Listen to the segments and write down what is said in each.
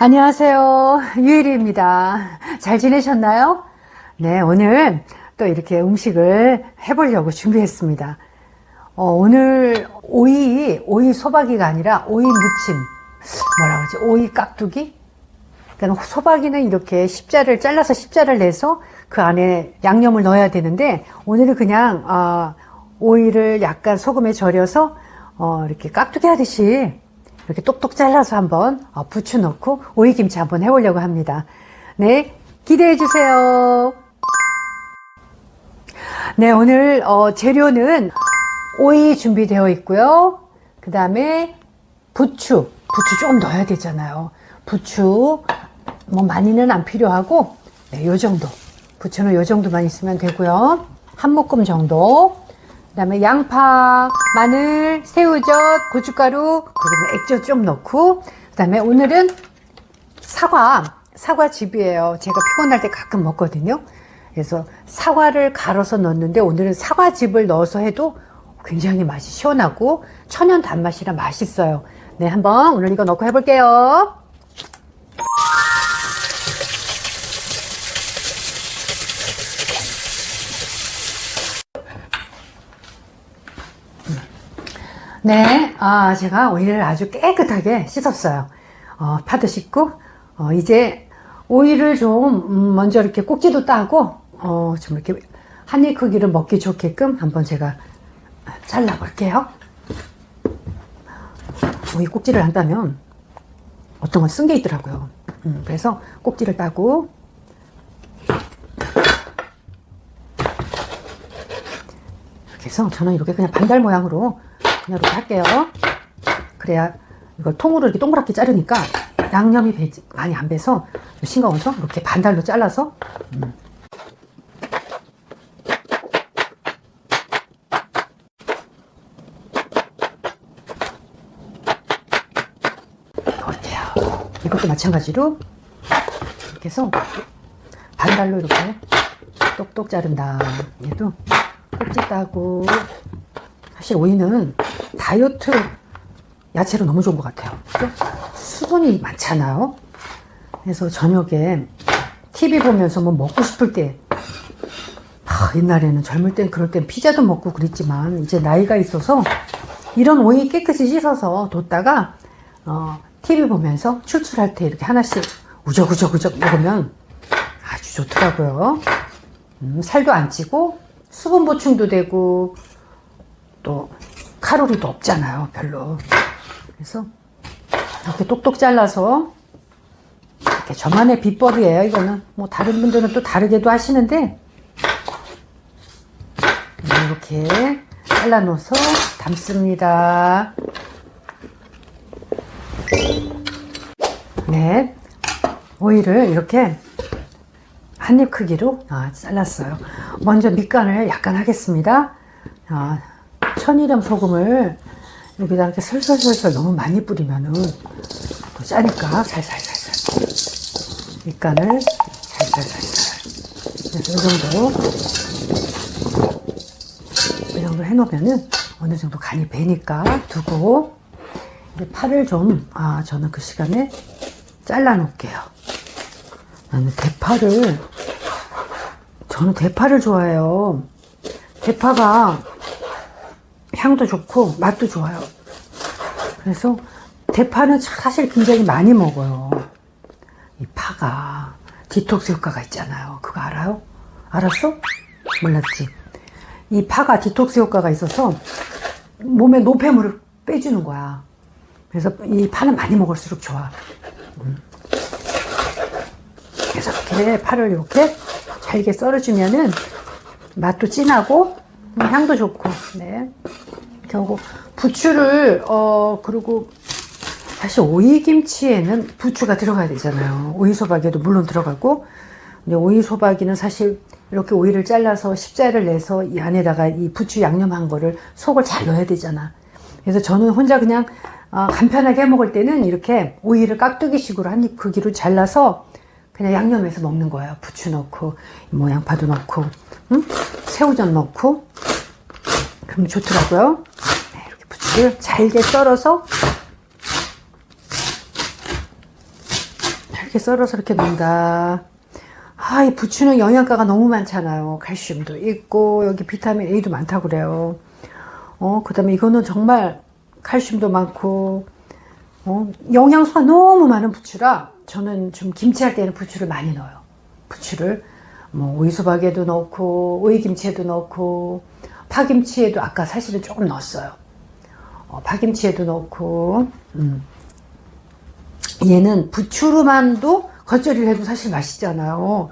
안녕하세요. 유일입니다. 잘 지내셨나요? 네, 오늘 또 이렇게 음식을 해보려고 준비했습니다. 어, 오늘 오이, 오이 소박이가 아니라 오이 무침. 뭐라고 그러지? 오이 깍두기? 그러니까 소박이는 이렇게 십자를 잘라서 십자를 내서 그 안에 양념을 넣어야 되는데 오늘은 그냥 어, 오이를 약간 소금에 절여서 어, 이렇게 깍두기 하듯이 이렇게 똑똑 잘라서 한번 어, 부추 넣고 오이김치 한번 해보려고 합니다. 네, 기대해 주세요. 네, 오늘 어, 재료는 오이 준비되어 있고요. 그 다음에 부추, 부추 좀 넣어야 되잖아요. 부추 뭐 많이는 안 필요하고 네, 요 정도. 부추는 요 정도만 있으면 되고요. 한 묶음 정도. 그다음에 양파, 마늘, 새우젓, 고춧가루, 그리고 액젓 좀 넣고 그다음에 오늘은 사과, 사과즙이에요. 제가 피곤할 때 가끔 먹거든요. 그래서 사과를 갈아서 넣는데 오늘은 사과즙을 넣어서 해도 굉장히 맛이 시원하고 천연 단맛이라 맛있어요. 네, 한번 오늘 이거 넣고 해볼게요. 네, 아, 제가 오이를 아주 깨끗하게 씻었어요. 어, 파도 씻고, 어, 이제 오이를 좀, 음, 먼저 이렇게 꼭지도 따고, 어, 좀 이렇게 한 입 크기를 먹기 좋게끔 한번 제가 잘라볼게요. 오이 꼭지를 한다면 어떤 건 쓴 게 있더라고요. 음, 그래서 꼭지를 따고, 이렇게 해서 저는 이렇게 그냥 반달 모양으로 이렇게 할게요. 그래야 이걸 통으로 이렇게 동그랗게 자르니까 양념이 배지, 많이 안 배서 싱거워서 이렇게 반달로 잘라서 음. 이것도 마찬가지로 이렇게 해서 반달로 이렇게 똑똑 자른다. 얘도 꼭지 따고 사실 오이는 다이어트 야채로 너무 좋은 것 같아요. 수분이 많잖아요. 그래서 저녁에 TV 보면서 뭐 먹고 싶을 때, 아, 옛날에는 젊을 땐 그럴 땐 피자도 먹고 그랬지만, 이제 나이가 있어서 이런 오이 깨끗이 씻어서 뒀다가, 어, TV 보면서 출출할 때 이렇게 하나씩 우적우적우적 먹으면 아주 좋더라고요. 음, 살도 안 찌고, 수분 보충도 되고, 또 칼로리도 없잖아요, 별로. 그래서 이렇게 똑똑 잘라서 이렇게 저만의 비법이에요, 이거는. 뭐 다른 분들은 또 다르게도 하시는데 이렇게 잘라놓아서 담습니다. 네, 오이를 이렇게 한 입 크기로 아, 잘랐어요. 먼저 밑간을 약간 하겠습니다. 아, 천일염 소금을 여기다 이렇게 슬슬슬슬 너무 많이 뿌리면은 또 짜니까 살살살살. 밑간을 살살살살. 그래서 이 정도. 이 정도 해놓으면은 어느 정도 간이 배니까 두고 이제 파를 좀 아 저는 그 시간에 잘라 놓을게요. 나는 대파를 저는 대파를 좋아해요. 대파가 향도 좋고 맛도 좋아요. 그래서 대파는 사실 굉장히 많이 먹어요. 이 파가 디톡스 효과가 있잖아요. 그거 알아요? 알았어? 몰랐지? 이 파가 디톡스 효과가 있어서 몸에 노폐물을 빼주는 거야. 그래서 이 파는 많이 먹을수록 좋아. 음. 그래서 이렇게 파를 이렇게 잘게 썰어주면은 맛도 진하고 향도 좋고, 네. 하고, 부추를, 어, 그리고, 사실 오이김치에는 부추가 들어가야 되잖아요. 오이소박이도 물론 들어가고, 근데 오이소박이는 사실 이렇게 오이를 잘라서 십자를 내서 이 안에다가 이 부추 양념한 거를 속을 잘 넣어야 되잖아. 그래서 저는 혼자 그냥 어, 간편하게 해 먹을 때는 이렇게 오이를 깍두기식으로 한입 크기로 잘라서 그냥 양념해서 먹는 거예요. 부추 넣고, 뭐 양파도 넣고, 응? 새우젓 넣고, 그럼 좋더라고요. 네, 이렇게 부추를 잘게 썰어서 이렇게 썰어서 이렇게 넣는다. 아, 이 부추는 영양가가 너무 많잖아요. 칼슘도 있고, 여기 비타민 A도 많다고 그래요. 어, 그 다음에 이거는 정말 칼슘도 많고, 어, 영양소가 너무 많은 부추라 저는 좀 김치할 때는 부추를 많이 넣어요. 부추를 뭐 오이소박에도 넣고 오이김치에도 넣고 파김치에도 아까 사실은 조금 넣었어요. 어, 파김치에도 넣고 음. 얘는 부추로만도 겉절이를 해도 사실 맛있잖아요.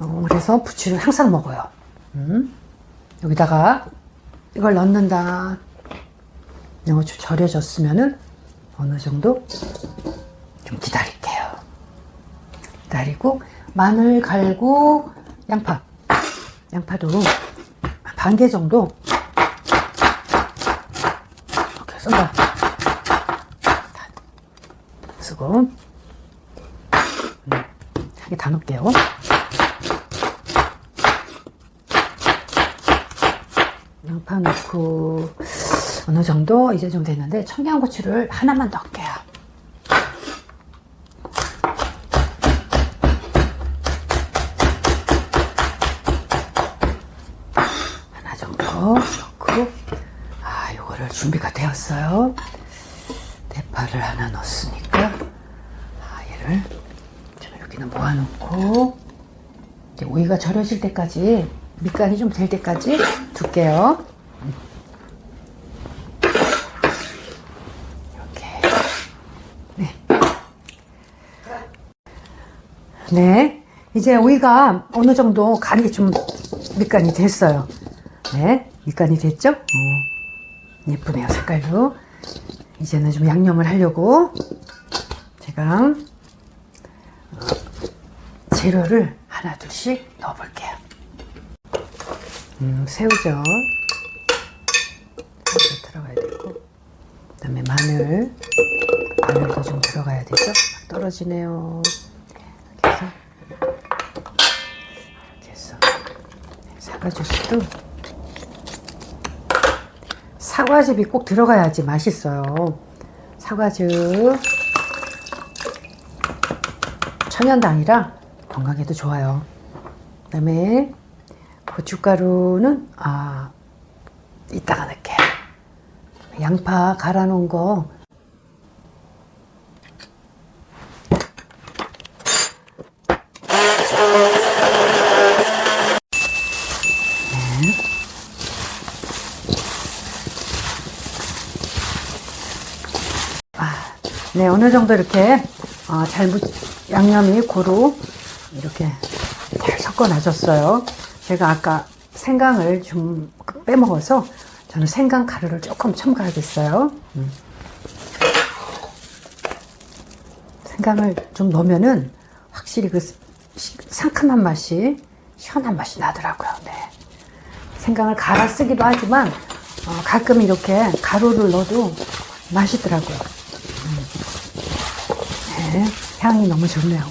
어, 그래서 부추를 항상 먹어요. 음. 여기다가 이걸 넣는다. 이거 좀 절여졌으면은 어느 정도 좀 기다릴게요. 기다리고 마늘 갈고 양파 양파도 반 개 정도 이렇게 썬다 쓰고 음, 한개 다 넣을게요. 양파 넣고 어느 정도 이제 좀 됐는데 청양고추를 하나만 정도 넣고 아 요거를 준비가 되었어요. 대파를 하나 넣었으니까 아 얘를 좀 여기는 모아놓고 오이가 절여질 때까지 밑간이 좀 될 때까지 둘게요. 이렇게. 네. 네. 이제 오이가 어느 정도 간이 좀 밑간이 됐어요. 네. 밑간이 됐죠? 어, 예쁘네요. 색깔도. 이제는 좀 양념을 하려고 제가 어, 재료를 하나 둘씩 넣어볼게요. 음, 새우젓 들어가야 되고 그 다음에 마늘 마늘도 좀 들어가야 되죠. 막 떨어지네요. 이렇게 해서 이렇게 해서 네, 사과 주스도 사과즙이 꼭 들어가야지 맛있어요. 사과즙 천연당이라 건강에도 좋아요. 그 다음에 고춧가루는 아 이따가 넣을게요. 양파 갈아 놓은 거 네, 어느 정도 이렇게 어, 잘 무, 양념이 고루 이렇게 잘 섞어 놔줬어요. 제가 아까 생강을 좀 빼먹어서 저는 생강 가루를 조금 첨가하겠어요. 음. 생강을 좀 넣으면은 확실히 그 시- 상큼한 맛이 시원한 맛이 나더라고요. 네. 생강을 갈아 쓰기도 하지만 어, 가끔 이렇게 가루를 넣어도 맛있더라고요. 네, 향이 너무 좋네요.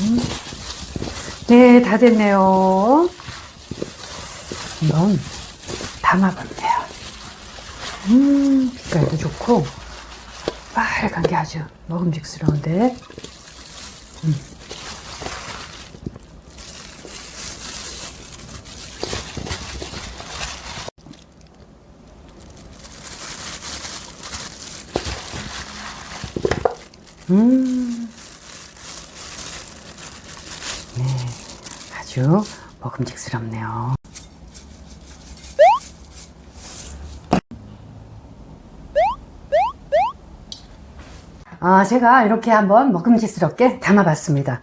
음. 네, 다 됐네요. 이건 담아보면 돼요. 음, 빛깔도 좋고, 빨간 게 아주 먹음직스러운데. 음. 음. 네, 아주 먹음직스럽네요. 아, 제가 이렇게 한번 먹음직스럽게 담아봤습니다.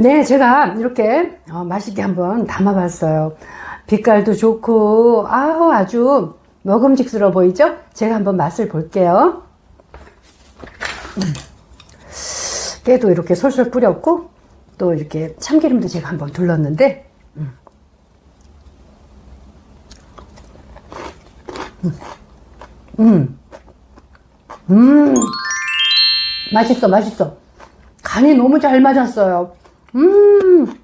네, 제가 이렇게 어, 맛있게 한번 담아봤어요. 빛깔도 좋고, 아우, 아주 먹음직스러워 보이죠? 제가 한번 맛을 볼게요. 깨도 이렇게 솔솔 뿌렸고 또 이렇게 참기름도 제가 한번 둘렀는데 음. 음. 음. 맛있어 맛있어. 간이 너무 잘 맞았어요. 음.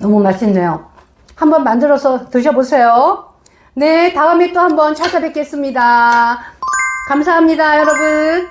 너무 맛있네요. 한번 만들어서 드셔보세요. 네 다음에 또 한번 찾아뵙겠습니다. 감사합니다 여러분